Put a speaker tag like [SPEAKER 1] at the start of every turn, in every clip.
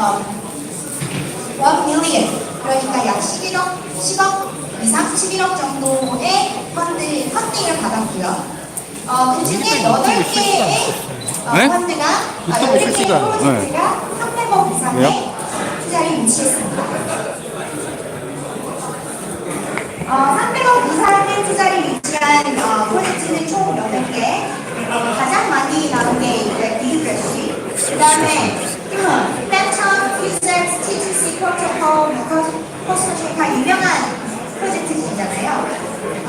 [SPEAKER 1] 어, 1 million 그러니까 약 11억 10억 이상 11억 정도의 펀드 펀딩을 받았고요. 어, 그 중에 8개의 어,
[SPEAKER 2] 네?
[SPEAKER 1] 펀드가 아,
[SPEAKER 2] 유튜브
[SPEAKER 1] 8개의
[SPEAKER 2] 실시간.
[SPEAKER 1] 프로젝트가 300억 이상의
[SPEAKER 2] 왜요?
[SPEAKER 1] 투자를 유치했습니다. 어, 300억 이상의 투자를 유치한 어, 프로젝트는 총 8개. 어, 가장 많이 나온 게 이제 비그래시. 그 다음에 펜션, 퓨전, TGC, 프로토콜, 코스모시카 유명한 프로젝트들이잖아요.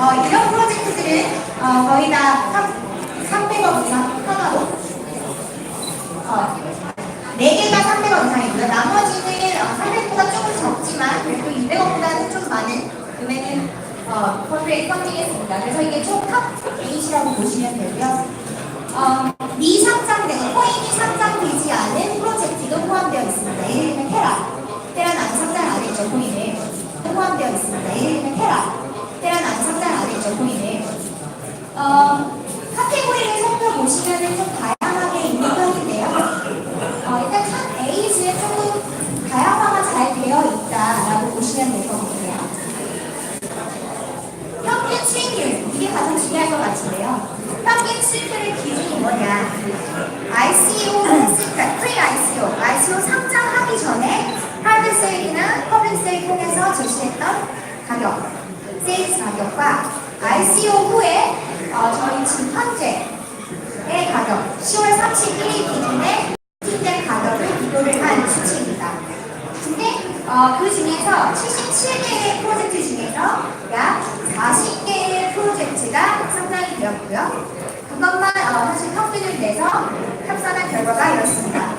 [SPEAKER 1] 어, 이런 프로젝트들은 어, 거의 다 3, 300억 이상 하나로 어, 4개가 300억 이상이고요. 나머지는 어, 300보다 조금 적지만 그래도 200억보다는 좀 많은 금액을 어, 펀드에 펀딩했습니다. 그래서 이게 총탑 8이라고 보시면 되고요. 어, 미상장된, 코인이 상장되지 않은 어, 카테고리를 살펴보시면 좀 다양하게 있는 편인데요. 어, 일단 탑 에이즈에 조금 다양화가 잘 되어 있다라고 보시면 될 것 같아요. 평균 수익률, 이게 가장 중요할 것 같은데요. 평균 수익률의 기준이 뭐냐? ICO 했으니까 프리-ICO, ICO 상장하기 전에 프라이빗 세일이나 퍼블릭 세일 통해서 제시했던 가격, 세일즈 가격과 ICO 후에 어, 저희 지금 현재의 가격, 10월 31일 기준에 팀된 가격을 비교를 한 수치입니다. 근데 어, 그 중에서 77개의 프로젝트 중에서 약 40개의 프로젝트가 상장이 되었고요. 그것만 어, 사실 평균을 내서 합산한 결과가 이렇습니다.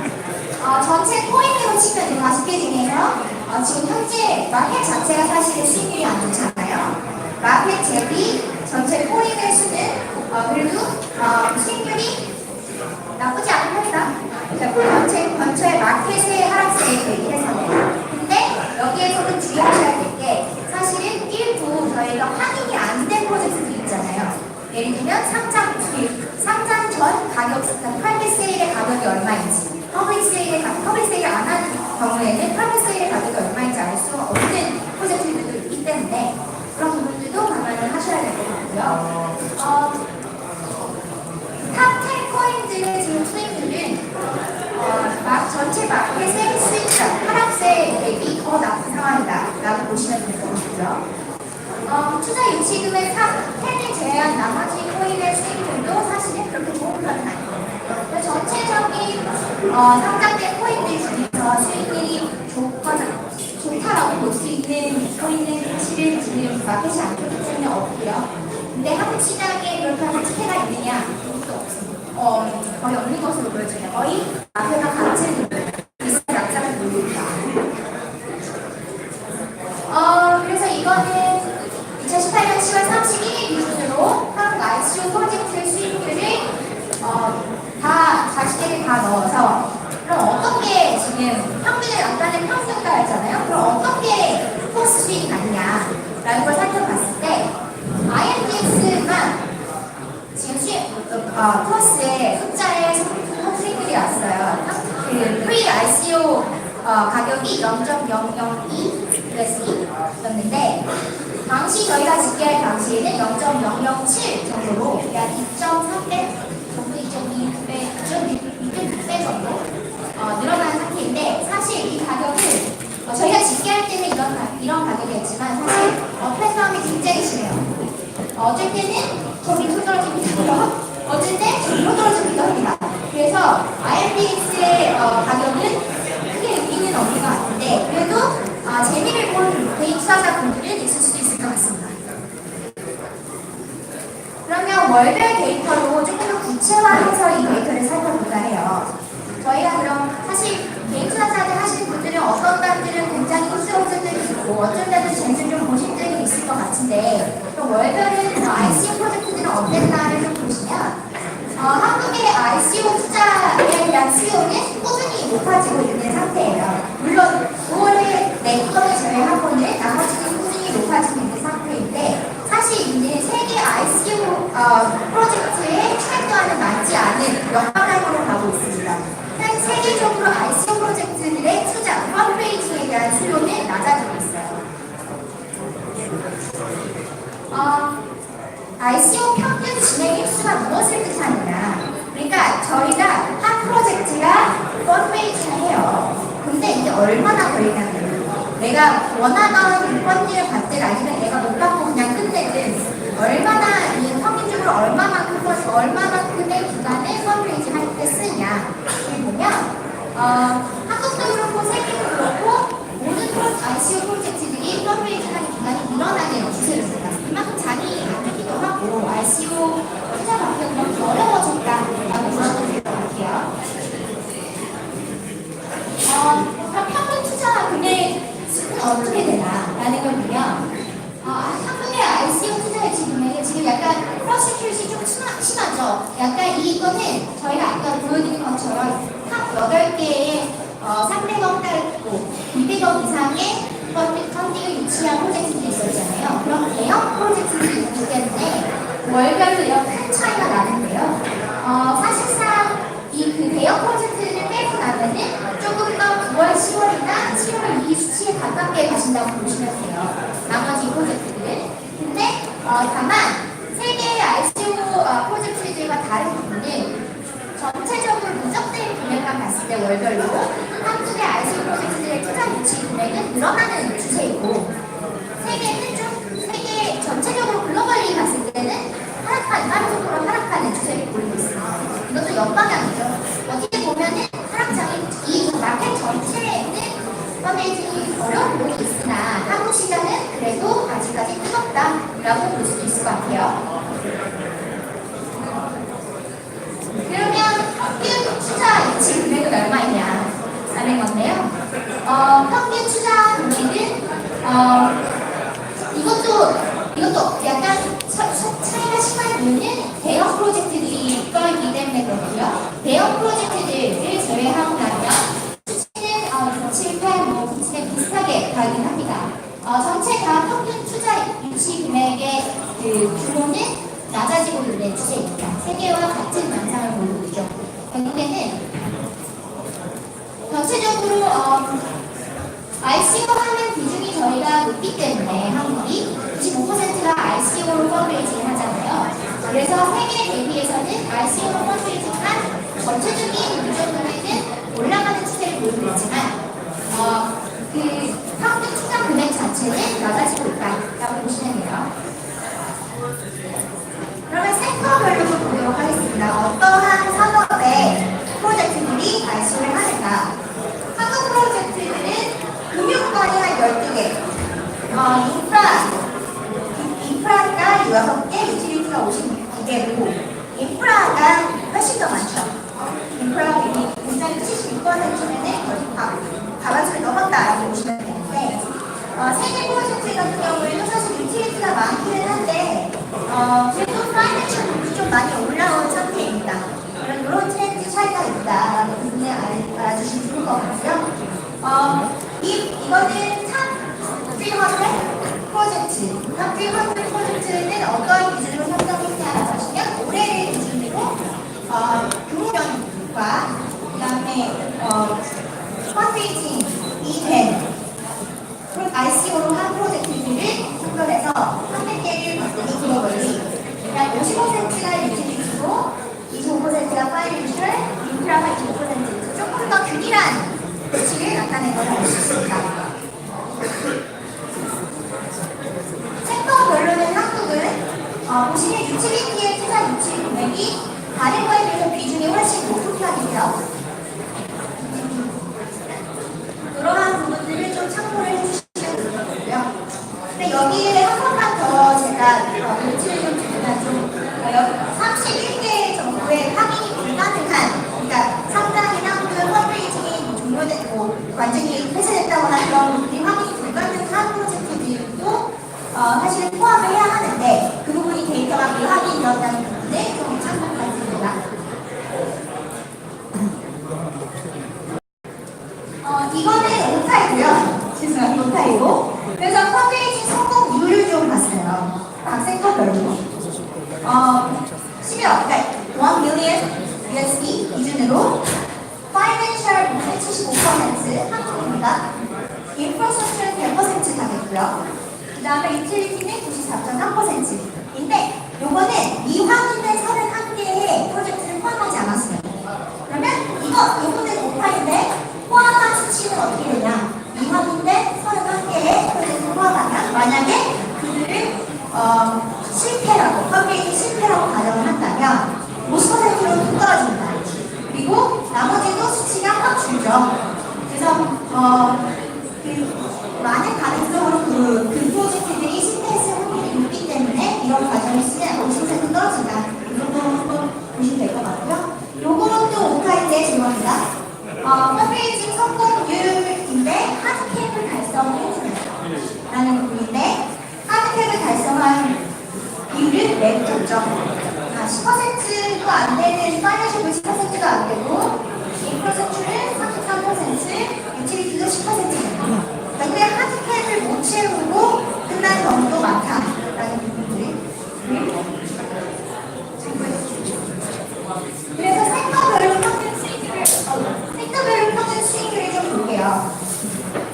[SPEAKER 1] 어, 전체 코인으로 치면 이 40개 중에서 어, 지금 현재 마켓 자체가 사실은 수익률이 안 좋잖아요. 마켓 대비 전체 코인의 수는 어, 그래도 어, 수익률이 나쁘지 않은 편이다. 그러니까 전체 전체 마켓의 하락세에 대비해서는. 근데 여기에서도 주의하셔야 될 게 사실은 일부 저희가 확인이 안 된 프로젝트도 있잖아요. 예를 들면 상장 그 상장 전 가격, 그러니까 프라이빗 세일의 가격이 얼마인지, 퍼블릭 세일의 가 퍼블릭 세일을 안 하는 경우에는 세일의 가격이 얼마인지 알 수 없는 프로젝트들도 있기 때문에 그런 부분들도 감안을 하셔야 될 것 같고요. 어, 탑 10 코인들의 지금 수익률은 어, 막 전체 마켓의 수익률, 하락세 대비 더 나쁜 상황이다 라고 보시면 될 것 같고요. 어, 투자 유치금의 탑 10을 제외한 나머지 코인의 수익률도 사실은 그렇게 좋은 편은 아니에요. 전체적인 어, 상장된 코인들 중에서 수익률이 좋거나 좋다라고 볼 수 있는 코인은 사실은 지금 마켓이 안 좋기 때문에 없고요. 근데 한국 시장에 그렇게 특혜가 있느냐? 그것도 없습니다. 어, 거의 없는 것으로 보여져요. 거의 마켓과 같은 비슷한 약자를 있다. 어, 그래서 이거는 2018년 10월 31일 기준으로 한국 ICO 프로젝트 수익률을 어, 다 40개를 다 넣어서 그럼 어떤 게 지금 평균을 아까는 평균가 했잖아요. 그럼 어떤 게 코스 수익이 라는 걸 살펴봤을 때 IMDX만 지금 수익 어, 코스에 숫자에 수익률이 왔어요. 그 프리 ICO 어, 가격이 0.002였는데 당시 저희가 집계할 당시에는 0.007 정도로 약 2.3배 정도 2.2배, 2.6배 정도 어, 늘어난 상태인데 사실 이 가격은 어, 저희가 집계할 때는 이런, 가- 이런 가격이었지만 사실 어, 플랫폼이 굉장히 심해요. 어, 어쩔 때는 저 밑으로 떨어지기도 하고요. 어쩔 때저 위로 떨어지기도 합니다. 그래서 IMDX의 어, 가격은 크게 의미는 없는 것 같은데 그래도 아, 재미를 본 개인 투자자분들은 있을 수도 있을 것 같습니다. 그러면 월별 데이터로 조금 더 구체화해서 이 데이터를 살펴볼까 해요. 저희가 그럼 사실 개인 투자자들 하시는 분들은 어떤 분들은 굉장히 흡수한 분들이 있고 어쩐 때는 재미를 좀 보신 분들이 있을 것 같은데 그럼 월별은 어, ICO 프로젝트들은 어땠나를 좀 보시면 어, 한국의 ICO 투자에 대한 수요는 꾸준히 높아지고 있는 상태예요. 물론 5월에 네이버를 제외하고는 나머지는 꾸준히 높아지고 있는 상태인데 사실 이는 세계 ICO 어, 프로젝트의 트렌드와는 맞지 않은 역방향으로 가고 있습니다. 현 세계적으로 ICO 프로젝트들의 투자 어, ICO 평균 진행 횟수가 무엇을 뜻하느냐? 그러니까 저희가 한 프로젝트가 펀드레이징을 해요. 근데 이게 얼마나 걸리냐면 내가 원하던 펀드를 받든 아니면 내가 못 받고 그냥 끝내든 얼마나 이 평균적으로 얼마만큼 펀- 얼마만큼의 기간에 펀드레이징 할 때 쓰냐? 여기 보면 어, 한국도 그렇고 세계도 그렇고 모든 ICO 프로젝트들이 펀드레이징 하는 기간이 늘어나는 추세를 봅니다. 그만큼 장이 안 되기도 하고 ICO 투자 받기가 너무 어려워졌다라고 보셔도 될 것 같아요. 어, 그럼 평균 투자 금액은 어떻게 되나라는 걸 보면 어, 한국의 ICO 투자의 금액은 지금 약간 프로세큐션이 좀 심하, 심하죠. 약간 이거는 저희가 아까 보여드린 것처럼 한 8개의 어, 300억 달고 200억 이상의 펀드, 펀딩을 유치한 프로젝트들이 있었잖아요. 그런 대형 프로젝트들이 있기 때문에 월별로 큰 차이가 나는데요. 어, 사실상 이 그 대형 프로젝트를 빼고 나면은 조금 더 9월, 10월이나 7월 이 수치에 가깝게 가신다고 보시면 돼요. 나머지 프로젝트들은. 근데 어, 다만 세계의 ICO 어, 프로젝트들과 다른 부분은 전체적으로 누적된 금액만 봤을 때 월별로 한국의 ICO 프로젝트들의 투자 유치 금액은 늘어나는 추세이고 세계는 좀 세계 전체적으로 글로벌리 봤을 때는 하락한 다른 속도로 하락하는 추세를 보이고 있습니다. 이것도 역방향이죠. 어떻게 보면은 하락장이 이 마켓 전체에는 펀데이징이 어려운 부분이 있으나 한국 시장은 그래도 아직까지 뜨겁다라고 볼 수도 있을 것 같아요. 그러면 평균 투자 유치 금액은 얼마이냐? 라는 건데요. 어, 평균 투자 금액은 어, 이것도 이것도 약간 차, 차, 차이가 심한 이유는 대형 프로젝트들이 떠있기 때문에 그렇고요. 대형 프로젝트들을 제외하고 나면 수치는 어, 7, 8, 뭐 9에 비슷하게 가긴 합니다. 어, 전체 다 평균 투자 유치 금액의 그 규모는 낮아지고 있는 추세입니다. 세계와 같은 양상을 보이고 있죠. 결국에는 전체적으로 어, ICO 저희가 높기 때문에 한국이 95%가 ICO로 펀드레이징을 하잖아요. 그래서 세계 대비해서는 ICO로 펀드레이징한 전체적인 유저 금액은 올라가는 추세를 보이고 있지만 어, 그 평균 투자 금액 자체는 낮아지고 있다라고 보시면 돼요. 그러면 섹터별로 좀 보도록 하겠습니다. 어떠한 산업의 프로젝트들이 ICO를 하는가? 한국 프로젝트들은 금융권이 한 12개, 어, 인프라, 인- 인프라가 6개, 유틸리티가 52개고, 인프라가 훨씬 더 많죠. 인프라 비중이 굉장히 76%면은 거의 다, 과반수를 넘었다라고 보시면 되는데, 어, 세계 프로젝트 같은 경우에는 사실 유틸리티가 많기는 한데, 어, 그래도 파이낸셜 부분이 좀 많이 올라온 상태입니다. 그런 이런 트렌드 차이가 있다라는 부분을 알- 알아주시면 좋을 것 같고요. 어, 이, 이거는 탑300 프로젝트. 탑300 프로젝트는 어떤 기준으로 선정했냐라고 하시면 올해를 기준으로 어, 규모연과 그 다음에 어, 펀드레이징이 된 ICO로 한 프로젝트들을 선별해서 300개를 봤더니 글로벌리 약 50%가 유틸리티고 25%가 파이낸셜, 인프라가 25% 조금 더 균일한 수치를 나타낸 것을 알 수 있습니다. 섹터별로는 한국은 어, 보시면 유틸리티의 투자 유치 금액이 다른 거에 비해서 비중이 훨씬 높은 편이고요. 그러한 부분들을 좀 참고를 해주시면 좋을 것 같고요. 근데 여기에 한 번만 더 제가 어, 노트를 좀 드리면 좀 어, 여기 31개 정도의 확인이 불가능한 그러니까 상장이나 혹은 펀드레이징이 완전히 폐쇄됐다거나 그런 부분이 확인이 불가능한 프로젝트들도 어, 사실 포함을 해야 하는데 그 부분이 데이터가 미확인이 되었다는 부분을 좀 참고드립니다. 어, 이거는 오타이고요. 죄송합니다. 오타이고. 그래서 펀드레이징 성공률을 좀 봤어요. 각 섹터별로. 어, 10여, 그러니까 1 million USD 기준으로 파이낸셜 부분은 75% 한국입니다. 인프라스트럭처는 100%가 됐고요. 그 다음에 유틸리티는 94.3% 요거는 미확인된 31개의 프로젝트를 포함하지 않았어요. 그러면 이거, 요거는 오파인데 포함한 수치는 어떻게 되냐? 미확인된 31개의 프로젝트를 포함하면 만약에 그들을 어, 실패라고, 컴퓨터 실패라고 가정을 한다면 50%로 떨어집니다. 그리고 나머지도 수치가 확 줄죠. 그래서 어, 그 많은 가능성으로 그, 그 프로젝트들이 실패했을 확률이 높기 때문에 이런 과정을 쓰면 50% 떨어진다. 이 정도 한번 보시면 될 것 같고요. 요거는 또 오타인데 죄송합니다. 어, 펀드레이징 성공률인데 하드캡을 달성했습니다. 라는 부분인데 하드캡을 달성한 비율을 매겼죠. 아, 10%도 안 되는 파이낸셜 10%도 안 되고 인프라스트는 33%, 유틸리티도 10%입니다. 근데 하드캡을 못 채우고 끝난 경우도 많다라는 부분들. 그래서 섹터별로 평균 수익률을 어, 섹터별로 평균 수익률을 좀 볼게요.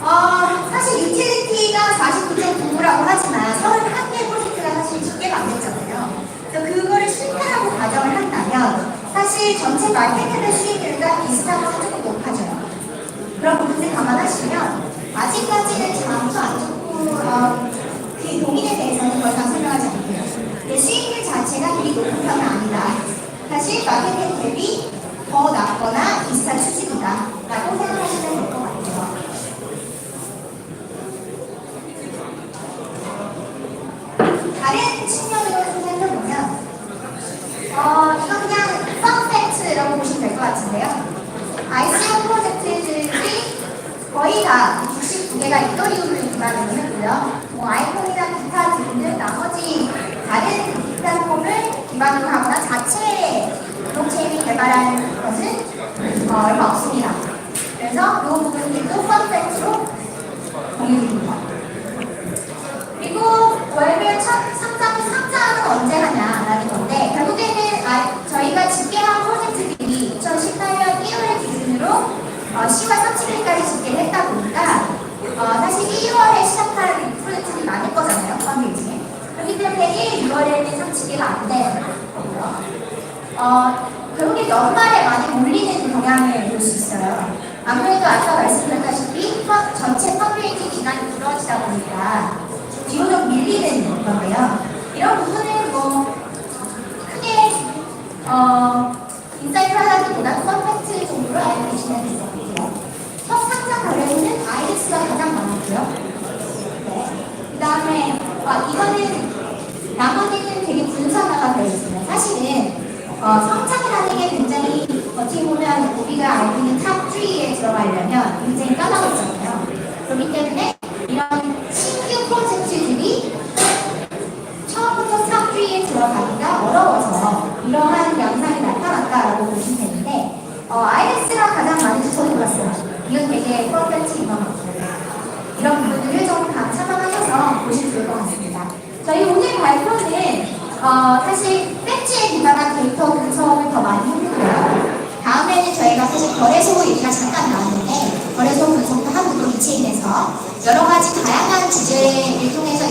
[SPEAKER 1] 어, 사실 유틸리티가 49.99라고 하지만 31개 프로젝트가 사실 집계가 안 됐잖아요. 그래서 그거를 실패라고 가정을 한다면 사실 전체 마케팅의 수익률과 비슷하거나 조금 높아져요. 그런 부분들 감안하시면 아직까지는 장도 안 좋고 어, 그 동인에 대해서는 더 이상 설명하지 않고요. 수익률 자체가 그리 높은 편은 아니다. 사실 마케팅 대비 더 낮거나 비슷한 수준이다. 라고 생각하시면 될 것 같아요. 다른 측면으로 생각해보면 어, 이거 그냥 펀팩트라고 보시면 될 것 같은데요. ICO 프로젝트들이 거의 다 69개가 이더리움을 기반으로 했고요. 뭐 아이콘이나 기타 등등 나머지 다른 플랫폼을 기반으로 하거나 자체 블록체인을 개발하는 것은 어, 얼마 없습니다. 그래서 이 부분들도 펀팩트로 공유됩니다. 그리고 월별 첫 상장 상장은 언제 하냐라는 건데 결국에는 아, 저희가 집계한 프로젝트들이 2018년 1월 기준으로 어, 10월 30일까지 집계를 했다 보니까 어, 사실 1월에 시작한 프로젝트들이 많을 거잖아요 펀딩이 그렇기 때문에 1, 2월에는 상집계가 안 되는 어, 결국에 연말에 많이 몰리는 경향을 볼 수 있어요. 아무래도 아까 말씀드렸다시피 펀- 전체 펀드레이징 기간이 길어지다 보니까 뒤로 좀 밀리는 건데요. 이런 부분은 뭐 크게 어, 인사이트 하기보다 펀팩트 정도로 알고 계시면 될 것 같아요. 첫 상장 거래는 아이리스가 가장 많았고요. 네. 그 다음에 어, 이거는 나머지는 되게 분산화가 되어 있습니다. 사실은 어, 성장이라는 게 굉장히 어떻게 보면 우리가 알고 있는 탑 3에 들어가려면 굉장히 까다롭잖아요. 그렇기 때문에 이런 신규 프로젝트들이 처음부터 탑 3에 들어가기가 어려워서 이러한 양상이 나타났다라고 보시면 되는데 어, IS가 가장 많이 주소해봤어요. 되게 프로젝트인 것 같아요. 이런 부분들을 좀다 참아하셔서 보시면 좋을 것 같습니다. 저희 오늘 발표는 어, 사실 팩트에 기반한 데이터 분석을 더 많이 했는데요. 다음에는 저희가 사실 거래소 얘기가 잠깐 나왔는데 거래소 분석도 하고 또 이체인에서 여러 가지 다양한 주제를 통해